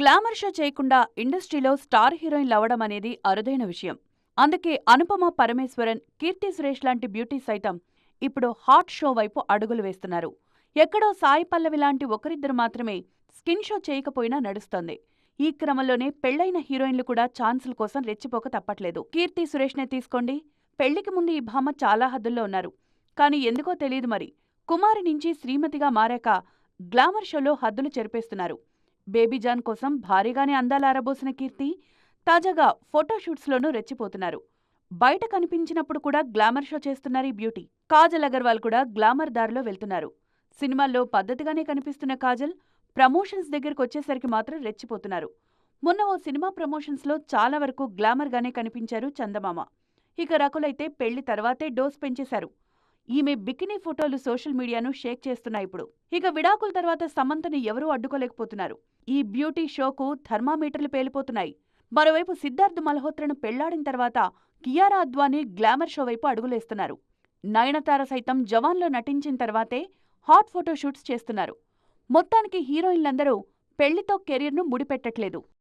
Glamour show చేయకుండా ఇండస్ట్రీలో star హీరోయిన్లు అవడం అనేది అరుదైన విషయం. అందుకే అనుపమ పరమేశ్వరన్ కీర్తి సురేష్ లాంటి బ్యూటీ సైతం ఇప్పుడు హాట్ షో వైపు అడుగులు వేస్తున్నారు. ఎక్కడో సాయి పల్లవి లాంటి ఒకరిద్దరు మాత్రమే స్కిన్ షో చేయకపోయినా నడుస్తోంది. ఈ క్రమంలోనే పెళ్ళైన హీరోయిన్లు కూడా ఛాన్సుల కోసం రెచ్చిపోక తప్పట్లేదు. కీర్తి సురేష్నే తీసుకోండి. పెళ్ళికి ముందు ఈ భామ చాలా హద్దుల్లో ఉన్నారు. కానీ ఎందుకో తెలియదు మరి. కుమారి నుంచి శ్రీమతిగా మారాక గ్లామర్ షోలో హద్దులు చెరిపేస్తున్నారు. బేబీజాన్ కోసం భారీగానే అందాలారబోసిన కీర్తి తాజాగా ఫోటోషూట్స్లోనూ రెచ్చిపోతున్నారు. బయట కనిపించినప్పుడు కూడా గ్లామర్ షో చేస్తున్నారు ఈ బ్యూటీ. కాజల్ అగర్వాల్ కూడా గ్లామర్ దారిలో వెళ్తున్నారు. సినిమాల్లో పద్ధతిగానే కనిపిస్తున్న కాజల్ ప్రమోషన్స్ దగ్గరకు వచ్చేసరికి మాత్రం రెచ్చిపోతున్నారు. మొన్న ఓ సినిమా ప్రమోషన్స్లో చాలా వరకు గ్లామర్గానే కనిపించారు చందమామ. ఇక రకులైతే పెళ్ళి తర్వాతే డోస్ పెంచేశారు. ఈమె బికినీ ఫోటోలు సోషల్ మీడియాను షేక్ చేస్తున్నాయి ఇప్పుడు. ఇక విడాకుల తర్వాత సమంతని ఎవరూ అడ్డుకోలేకపోతున్నారు. ఈ బ్యూటీ షోకు థర్మామీటర్లు పేలిపోతున్నాయి. మరోవైపు సిద్ధార్థ్ మల్హోత్రను పెళ్ళాడిన తర్వాత కియారా అద్వానీ గ్లామర్ షో వైపు అడుగులేస్తున్నారు. నయనతార సైతం జవాన్లో నటించిన తర్వాతే హాట్ ఫోటోషూట్స్ చేస్తున్నారు. మొత్తానికి హీరోయిన్లందరూ పెళ్ళితో కెరీర్ను ముడిపెట్టట్లేదు.